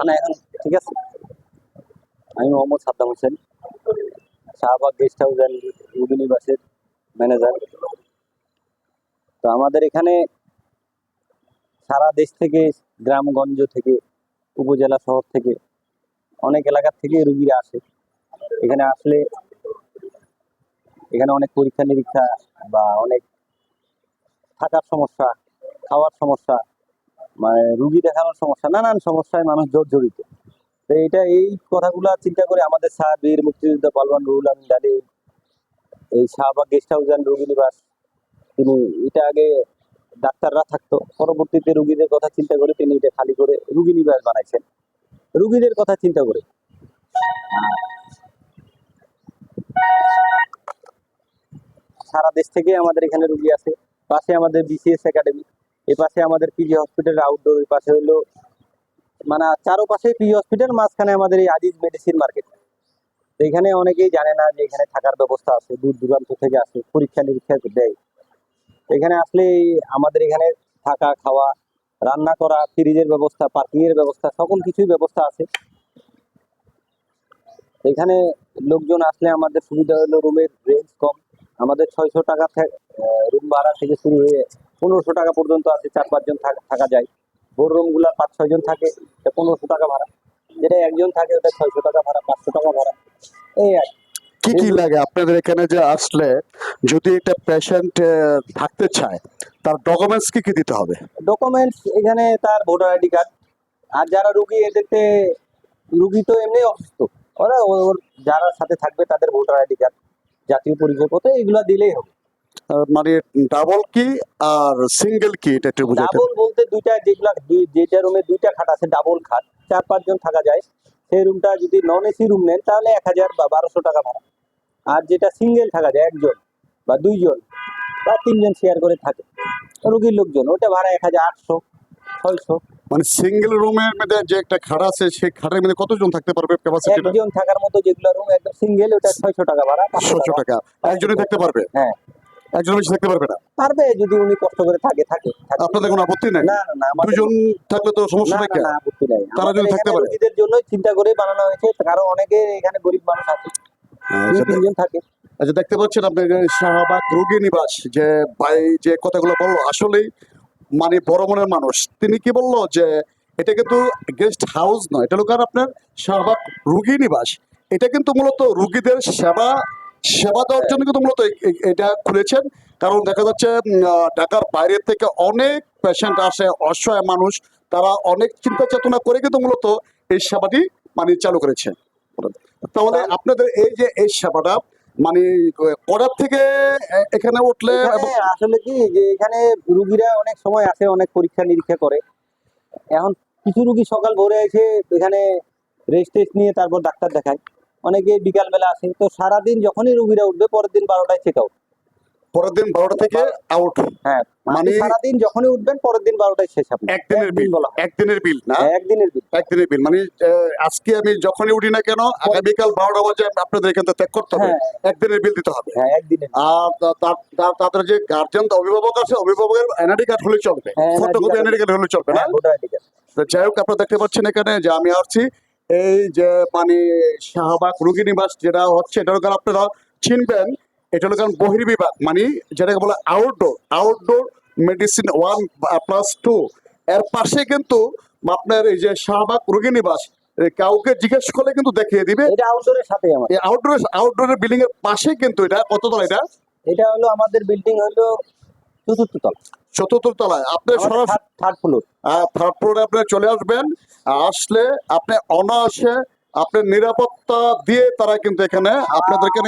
মানে এখন, ঠিক আছে? আমি Mohammad Saddam Hossain, Shahbag guest house and রুবিনিবাসের manager তো আমাদের এখানে সারা দেশ থেকে, গ্রামগঞ্জ থেকে, উপজেলা শহর থেকে, অনেক এলাকার থেকে রুগীরা আসে। এখানে আসলে এখানে অনেক পরীক্ষা নিরীক্ষা বা অনেক থাকার সমস্যা, খাওয়ার সমস্যা মানে রুগী দেখানোর সমস্যা, নানান সমস্যায় মানুষ জর্জরিত। তো এটা এই কথাগুলা চিন্তা করে আমাদের স্যার বীর মুক্তিযোদ্ধা পালওয়ান রুহুল আমিন ডালি এই শাহবাগ গেস্ট হাউস অ্যান্ড রুগী নিবাস, তিনি এটা আগে ডাক্তাররা থাকতো, পরবর্তীতে রুগীদের কথা চিন্তা করে তিনি এটা খালি করে রুগী নিবাস বানাইছেন। রুগীদের কথা চিন্তা করে। সারা দেশ থেকে আমাদের এখানে রুগী আছে, পাশে আমাদের বিসিএস একাডেমি এ পাশে আমাদের পিজি হসপিটাল আউটডোর ওই পাশে হলো মানে চারোপাশে পিজি হসপিটাল মাঝখানে আমাদের এই আজিজ মেডিসিন মার্কেট এখানে অনেকেই জানে না যে এখানে থাকার ব্যবস্থা আছে, দূর দূরান্ত থেকে আসে, পরীক্ষা নিরীক্ষা দেয়। এখানে আসলে আমাদের এখানে থাকা, খাওয়া, রান্না করা, ফ্রিজের ব্যবস্থা পার্কিং এর ব্যবস্থা, সকল কিছুই ব্যবস্থা আছে। এখানে লোকজন আসলে আমাদের সুবিধা হলো রুমের রেঞ্জ কম। আমাদের ছয়শো টাকা রুম ভাড়া থেকে শুরু হয়ে পনেরোশো টাকা পর্যন্ত আছে চার পাঁচজন থাকা- যায়। বোর রুমগুলো পাঁচ ছয়জন থাকে পনেরোশো টাকা ভাড়া। যেটা একজন থাকে ওটা ছয়শো টাকা ভাড়া পাঁচশো টাকা ভাড়া। এই আর কি। কি লাগে? আপনাদের এখানে যে আসলে যদি একটা পেশেন্ট থাকতে চায় তার ডকুমেন্টস কি কি দিতে হবে? ডকুমেন্টস এখানে তার ভোটার আইডি কার্ড আর যারা রুগী এদেরকে রুগী তো এমনি অসুস্থ। ওরা ওর যারা সাথে থাকবে তাদের ভোটার আইডি কার্ড জাতীয় পরিচয়পত্র এগুলো দিলেই হবে। মানে ডাবল কি আর সিঙ্গেল কি এটা একটু বুঝাতে ডাবল বলতে দুইটা যেগুলা যেটা রুমে দুইটা খাট আছে ডাবল খাট চার পাঁচজন থাকা যায়। সেই রুমটা যদি নন এসি রুম নেন তাহলে এক হাজার বা বারোশো টাকা ভাড়া। আর যেটা সিঙ্গেল থাকা যায় একজন বা দুইজন বা তিনজন শেয়ার করে থাকে। রুগীর লোকজন ওটা ভাড়া এক হাজার আটশো ছয়শো। মানে সিঙ্গেল রুমের মধ্যে যে একটা খাট আছে সেই খাটের মধ্যে কতজন থাকতে পারবে ক্যাপাসিটিটা একজন থাকার মতো যেগুলো রুম একদম সিঙ্গেল ওটা ছয়শো টাকা ভাড়া পাঁচশো টাকা। টাকা। একজনই থাকতে পারবে? হ্যাঁ। একজন বেশি থাকতে পারবে না। পারবে যদি উনি কষ্ট করে থাকে থাকে। আপনাদের কোনো আপত্তি নেই? না না না দুজন থাকলে তো সমস্যা নেই না, আপত্তি নাই। তারা যদি থাকতে পারে। জন্যই চিন্তা করে বানানো হয়েছে কারণ অনেকে এখানে গরিব মানুষ আছে। আচ্ছা, তিনজন থাকে। আচ্ছা দেখতে পাচ্ছেন আপনি শাহবাগ রোগী নিবাস যে ভাই যে কথাগুলো বলল আসলেই মানে বড় মনের মানুষ। তিনি কি বলল যে এটা কিন্তু গেস্ট হাউস নয় এটা লোক আপনার? শাহবাগ রুগী নিবাস। এটা কিন্তু মূলত রুগীদের সেবা সেবা দেওয়ার জন্য কিন্তু মূলত এটা খুলেছেন। কারণ দেখা যাচ্ছে ঢাকার বাইরে থেকে অনেক পেশেন্ট আসে অসহায় মানুষ তারা অনেক চিন্তা চেতনা করে কিন্তু মূলত এই সেবাটি মানে চালু করেছে তাহলে আপনাদের এই যে এই সেবাটা মানে করার থেকে এখানে উঠলে আসলে কি যে এখানে রুগীরা অনেক সময় আসে অনেক পরীক্ষা নিরীক্ষা করে। এখন কিছু রুগী সকাল ভোরে এসে এখানে রেস্ট টেস্ট নিয়ে তারপর ডাক্তার দেখায়। অনেকে বিকাল বেলা আসে। তো সারাদিন যখনই রুগীরা উঠবে পরের দিন বারোটায় চেক আউট পরের দিন বারোটা থেকে আউট হ্যাঁ মানে মানে- সারাদিন যখনই উঠবেন পরের দিন বারোটায় শেষ আপনার একদিনের বিল বলা একদিনের বিল না? হ্যাঁ, একদিনের বিল একদিনের বিল মানে আজকে আমি যখনই উঠি না কেন আগামীকাল বারোটা বাজে আপনাদের এখান থেকে ত্যাগ করতে হবে। হ্যাঁ। একদিনের বিল দিতে হবে। হ্যাঁ একদিনের আর তাদের যে গার্জিয়ান অভিভাবক আছে অভিভাবকের এনআইডি কার্ড হলে চলবে। হ্যাঁ, ফটোকপি এনআইডি কার্ড হলে চলবে না? হ্যাঁ তো যাই হোক আপনারা দেখতে পাচ্ছেন এখানে যে আমি আসছি এই যে মানে শাহবাগ রুগী নিবাস যেটা হচ্ছে এটা হলো আপনারা চিনবেন এটা হলো কারণ বহির্বিভাগ মানে যেটাকে বলে outdoor outdoor medicine one plus two এর পাশে কিন্তু আপনার এই যে শাহবাগ রুগী নিবাস কাউকে জিজ্ঞেস করলে কিন্তু দেখিয়ে দিবে। এটা আউটডোরের সাথে আমার। এই আউটডোর আউটডোরের বিল্ডিং এর পাশে কিন্তু এটা কত তলা এটা? এটা হলো আমাদের বিল্ডিং হলো চতুর্থ তলা চতুর্থ তলায়। আপনি সরাসরি থার্ড ফ্লোর থার্ড ফ্লোরে আপনি চলে আসবেন। আসলে আপনি অনায়াসে আপনার নিরাপত্তা দিয়ে তারা কিন্তু এখানে আপনাদেরকে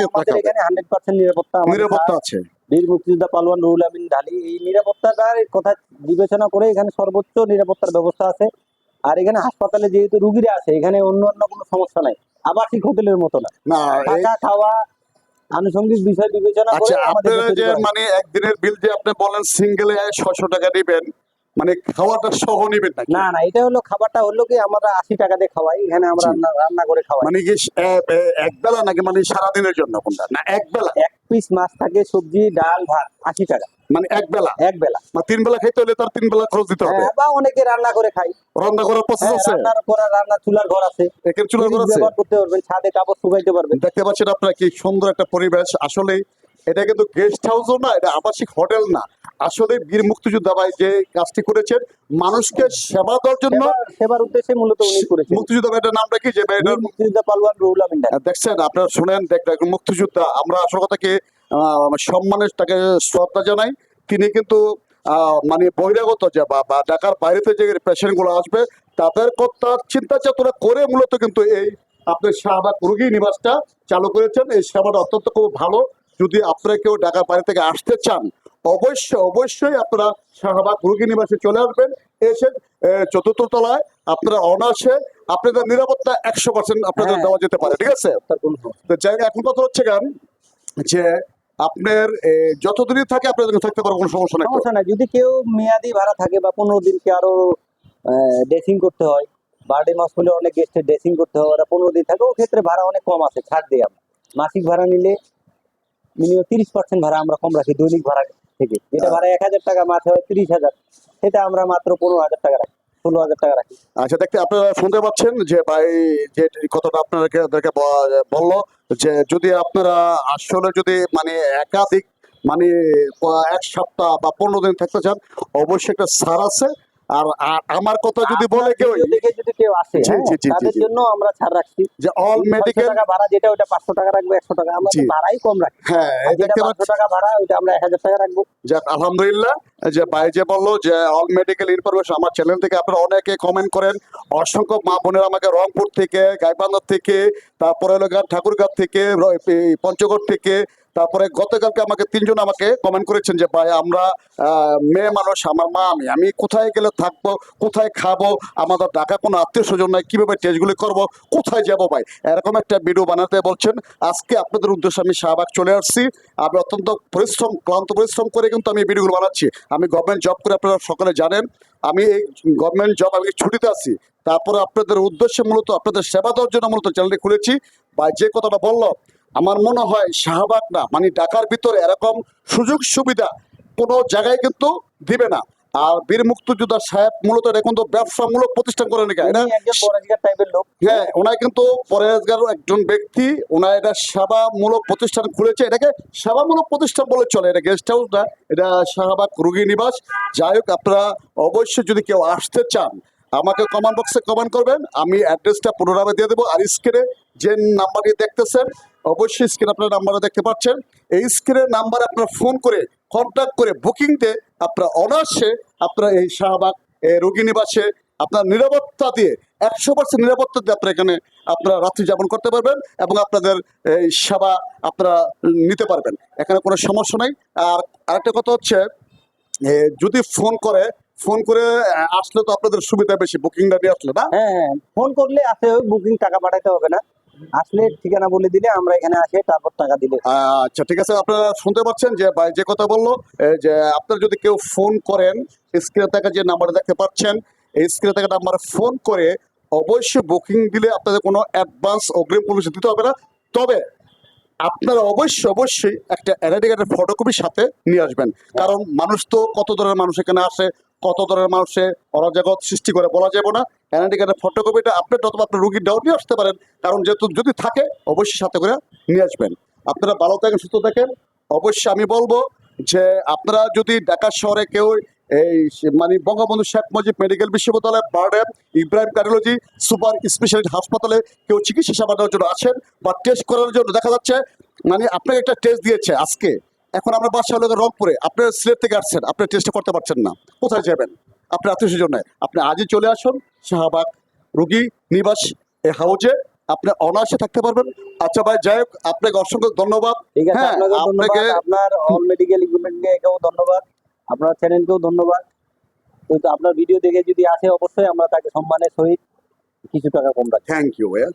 এখানে হান্ড্রেড পার্সেন্ট নিরাপত্তা নিরাপত্তা আছে। বীর মুক্তিযোদ্ধা পালোয়ান রুহুল আমিন ঢালি এই নিরাপত্তাটার কথা বিবেচনা করে এখানে সর্বোচ্চ নিরাপত্তার ব্যবস্থা আছে। আর এখানে হাসপাতালে যেহেতু রুগীরা আছে এখানে অন্য অন্য কোনো সমস্যা নাই। আবাসিক হোটেলের মতো না। থাকা খাওয়া আনুষঙ্গিক বিষয় বিবেচনা করে আচ্ছা আপনারা যে মানে একদিনের বিল যে আপনি বলেন সিঙ্গেলে ছশো টাকা দিবেন মানে খাওয়াটা সহ নিবেন নাকি? না না এটা হলো খাবারটা হলো কি আমরা আশি টাকা দিয়ে খাওয়াই এখানে আমরা রান্না রান্না করে খাওয়াই। মানে কি এক বেলা নাকি মানে সারাদিনের জন্য কোনটা? না এক বেলা? এক পিস মাছ থাকে সবজি ডাল ভাত আশি টাকা। মানে এক বেলা? এক বেলা। মানে তিন বেলা খেতে হলে তার তিন বেলা খরচ দিতে হবে। হ্যাঁ, বা অনেকে রান্না করে খাই। রান্না করার প্রসেস হ্যাঁ, আছে? রান্নার করা রান্না চুলার ঘর আছে। একের চুলা ফ্রিজ আছে? ব্যবহার করতে পারবেন ছাদে কাপড় শুকাইতে পারবেন। দেখতে পাচ্ছেন আপনারা কি সুন্দর একটা পরিবেশ। আসলে এটা কিন্তু গেস্ট হাউসও না এটা আবাসিক হোটেল না। আসলে বীর মুক্তিযোদ্ধা ভাই যে কাজটি করেছেন মানুষকে সেবা দেওয়ার জন্য সেবার- উদ্দেশ্যে মূলত উনি করেছেন। মুক্তিযোদ্ধা ভাইটার নামটা কি? যে ভাইটার মুক্তিযোদ্ধা পালওয়ান রুহুল আমিন দেখছেন আপনারা শুনেন একজন মুক্তিযোদ্ধা আমরা আসল কথাকে আহ, সম্মানের তাকে শ্রদ্ধা জানাই। তিনি কিন্তু মানে বহিরাগত যে বা ঢাকার বাইরেতে যে পেশেন্টগুলো আসবে তাদের কথা চিন্তা চেতনা করে মূলত কিন্তু এই আপনার শাহবাগ রুগী নিবাসটা চালু করেছেন। এই সেবাটা অত্যন্ত খুব ভালো। যদি আপনারা কেউ ঢাকার বাইরে থেকে আসতে চান অবশ্যই অবশ্যই আপনারা শাহবাগ রুগী নিবাসে চলে আসবেন। এসে চতুর্থ তলায় আপনারা অনার্সে আপনাদের নিরাপত্তা একশো পার্সেন্ট আপনাদের হ্যাঁ। দেওয়া যেতে পারে ঠিক আছে? তো এখন কথা হচ্ছে গান যে আপনার যতদিনই থাকে আপনাদের থাকতে পারো কোনো সমস্যা নেই? সমস্যা নাই। যদি কেউ মেয়াদি ভাড়া থাকে বা পনেরো দিনকে আরও ড্রেসিং করতে হয় বার্থডে মাস হলে অনেক গেস্টের ড্রেসিং করতে হয় ওরা পনেরো দিন থাকে ও ক্ষেত্রে ভাড়া অনেক কম আছে ছাড় দিই আমরা। মাসিক ভাড়া নিলে মিনিমাম তিরিশ পার্সেন্ট ভাড়া আমরা কম রাখি দৈনিক ভাড়া থেকে। যেটা ভাড়া এক হাজার টাকা মাসে হয় তিরিশ হাজার। সেটা আমরা মাত্র পনেরো হাজার টাকা রাখি ষোলো হাজার টাকা রাখি। আচ্ছা দেখতে আপনারা শুনতে পাচ্ছেন যে ভাই যে কথাটা আপনাদেরকে বলল যে যদি আপনারা আসলে যদি মানে একাধিক মানে এক সপ্তাহ বা পনেরো দিন থাকতে চান অবশ্যই একটা সার আছে। আর আমার কথা যদি বলে কেউ যদি কেউ আসে হ্যাঁ, তাদের জন্য আমরা ছাড় রাখছি। যে অল মেডিকেল টাকা ভাড়া যেটা ওটা পাঁচশো টাকা রাখব একশো টাকা। আমরা ভাড়াই কম রাখি। হ্যাঁ যেটা দেখতে পাঁচশো পাচ্ছেন টাকা ভাড়া ওইটা আমরা এক হাজার টাকা রাখব। যাক আলহামদুলিল্লাহ। যে ভাই যে বলল যে অল মেডিকেল ইনফরমেশন আমার চ্যানেল থেকে আপনারা অনেকে কমেন্ট করেন। অসংখ্য মা বোনের আমাকে রংপুর থেকে গাইবান্ধা থেকে তারপরে হলো ঠাকুরগাঁও থেকে পঞ্চগড় থেকে তারপরে গতকালকে আমাকে তিনজন আমাকে কমেন্ট করেছেন যে, ভাই, আমরা মেয়ে মানুষ, আমার মা, আমি আমি কোথায় গেলে থাকব? কোথায় খাব? আমাদের ঢাকা কোনো আত্মীয় স্বজন নাই, কীভাবে টেস্টগুলি করব? কোথায় যাব ভাই? এরকম একটা ভিডিও বানাতে বলছেন। আজকে আপনাদের উদ্দেশ্যে আমি শাহবাগ চলে আসছি। আমি অত্যন্ত পরিশ্রম, ক্লান্ত পরিশ্রম করে কিন্তু আমি ভিডিওগুলো বানাচ্ছি। আমি গভর্নমেন্ট জব করে আপনারা সকলে জানেন, আমি এই গভর্নমেন্ট জব আমি ছুটিতে আছি। তারপরে আপনাদের উদ্দেশ্যে মূলত, আপনাদের সেবা দেওয়ার জন্য মূলত চ্যানেলটি খুলেছি। বা যে কথাটা বলল আমার মনে হয় শাহবাগ না মানে ঢাকার ভিতরে এরকম সুযোগ সুবিধা কোনো জায়গায় কিন্তু দিবে না। আর বীর মুক্তিযোদ্ধা সাহেব মূলত এটা কিন্তু ব্যবসামূলক প্রতিষ্ঠান করে নাকি এটা হ্যাঁ ওনার কিন্তু পরেশগার একজন ব্যক্তি ওনার এটা সেবামূলক প্রতিষ্ঠান খুলেছে। এটাকে সেবামূলক প্রতিষ্ঠান বলে চলে এটা গেস্ট হাউস না এটা শাহবাগ রুগী নিবাস। যাই হোক আপনারা অবশ্যই যদি কেউ আসতে চান আমাকে কমেন্ট বক্সে কমেন্ট করবেন, আমি অ্যাড্রেসটা পুনরায় দিয়ে দেবো। আর স্ক্রিনে যে নাম্বারটি দেখতেছেন, অবশ্যই স্ক্রিনে আপনার নাম্বারটা দেখতে পাচ্ছেন। এই স্ক্রিনের নাম্বারে আপনারা ফোন করে কন্ট্যাক্ট করে বুকিং দিয়ে আপনারা অনার্সে আপনারা এই শাহবাগ রোগী নিবাসে আপনার নিরাপত্তা দিয়ে, একশো পার্সেন্ট নিরাপত্তা দিয়ে আপনারা এখানে আপনারা রাত্রি যাপন করতে পারবেন এবং আপনাদের এই সেবা আপনারা নিতে পারবেন। এখানে কোনো সমস্যা নেই। আর আরেকটা কথা হচ্ছে যদি ফোন করে ফোন করে আসলে তো আপনাদের সুবিধা বেশি বুকিংটা নিয়ে আসলে না? হ্যাঁ হ্যাঁ। ফোন করলে আসে বুকিং টাকা পাঠাতে হবে না। আসলে ঠিকানা বলে দিলে আমরা এখানে আসে তারপর টাকা দিলে। আচ্ছা ঠিক আছে। আপনারা শুনতে পাচ্ছেন যে ভাই যে কথা বলল যে আপনারা যদি কেউ ফোন করেন স্ক্রিনে থাকা যে নাম্বার দেখতে পাচ্ছেন এই স্ক্রিনে থাকা নাম্বারে ফোন করে অবশ্যই বুকিং দিলে আপনাদের কোনো অ্যাডভান্স অগ্রিম পুলিশ দিতে হবে না। তবে আপনারা অবশ্যই অবশ্যই একটা এনআইডি কার্ডের ফটোকপি সাথে নিয়ে আসবেন। কারণ মানুষ তো কত ধরনের মানুষ এখানে আসে, কত ধরনের মানুষে অরাজগত সৃষ্টি করে বলা যাবে না। এনআইডি কার্ডের ফটোকপিটা আপনি অথবা আপনার রুগীর ডাও নিয়ে আসতে পারেন, কারণ যেহেতু যদি থাকে, অবশ্যই সাথে করে নিয়ে আসবেন। আপনারা ভালো থাকেন, সুস্থ থাকেন। অবশ্যই আমি বলব যে আপনারা যদি ঢাকা শহরে কেউ এই মানে বঙ্গবন্ধু শেখ মুজিব মেডিকেল বিশ্ববিদ্যালয় BIRDEM Ibrahim cardiology super speciality হাসপাতালে কেউ চিকিৎসা সেবা দেওয়ার জন্য আসেন বা টেস্ট করার জন্য দেখা যাচ্ছে মানে আপনাকে একটা টেস্ট দিয়েছে আজকে। এখন আমরা বাসা হলো রংপুরে আপনার সিলেট থেকে আসছেন আপনি টেস্টটা করতে পারছেন না। কোথায় যাবেন? আপনার আত্মীয় স্বজন আপনি আজই চলে আসুন শাহবাগ রুগী নিবাস এ হাউজে আপনি অনায়াসে থাকতে পারবেন। আচ্ছা ভাই যাই হোক আপনাকে অসংখ্য ধন্যবাদ। হ্যাঁ, আপনাকে আপনার অল মেডিকেল ইকুইপমেন্টকেও ধন্যবাদ। আপনার চ্যানেলকেও ধন্যবাদ। কিন্তু আপনার ভিডিও দেখে যদি আসে অবশ্যই আমরা তাকে সম্মানের সহিত কিছু টাকা কম রাখি থ্যাংক ইউ ভাইয়া